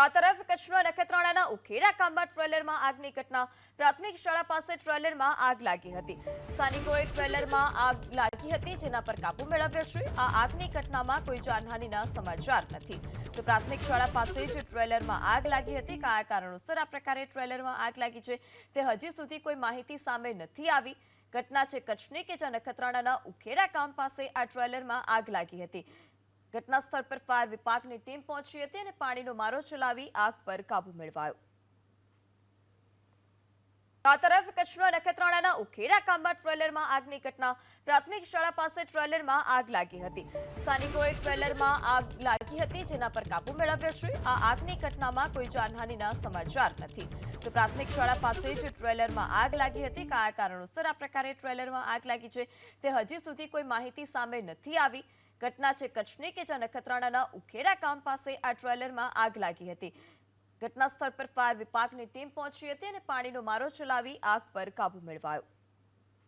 આ તરફ કચ્છના નખત્રાણાના ઉખેડા કામમાં ટ્રેલરમાં આગની ઘટના. પ્રાથમિક શાળા પાસે ટ્રેલરમાં આગ લાગી હતી. સ્થાનિકોએ ટ્રેલરમાં આગ લાગી હતી, જેના પર કાબુ મેળવ્યો છે. આ આગની ઘટનામાં કોઈ જાનહાનિના સમાચાર નથી. તો પ્રાથમિક શાળા પાસે જ ટ્રેલરમાં આગ લાગી હતી. કયા કારણોસર આ પ્રકારે ટ્રેલરમાં આગ લાગી છે, તે હજી સુધી કોઈ માહિતી સામે નથી આવી. ઘટના છે કચ્છની કે જ્યાં નખત્રાણાના ઉખેડા ગામ પાસે આ ટ્રેલરમાં આગ લાગી હતી. ઘટના સ્થળ પર ફાયર વિભાગની ટીમ પહોંચી હતી અને પાણીનો મારો ચલાવી આગ પર કાબુ મેળવાયો. આ તરફ કચ્છના નખત્રાણાના ઉખેડા કામમાં ટ્રેલરમાં આગની ઘટના. પ્રાથમિક શાળા પાસે ટ્રેલરમાં આગ લાગી હતી. સ્થાનિકોએ ટ્રેલરમાં આગ લાગી હતી જેના પર કાબુ મેળવ્યો છે. આ આગની ઘટનામાં કોઈ જાનહાનિના સમાચાર નથી. તો પ્રાથમિક શાળા પાસે જ ટ્રેલરમાં આગ લાગી હતી. કયા કારણોસર આ પ્રકારે ટ્રેલરમાં આગ લાગી છે તે હજી સુધી કોઈ માહિતી સામે નથી આવી. ઘટના છે કચ્છની કે જ્યાં નખત્રાણાના ઉખેડા ગામ પાસે આ ટ્રેલરમાં આગ લાગી હતી. ઘટના સ્થળ પર ફાયર વિભાગની ટીમ પહોંચી હતી અને પાણીનો મારો ચલાવી આગ પર કાબુ મેળવાયો.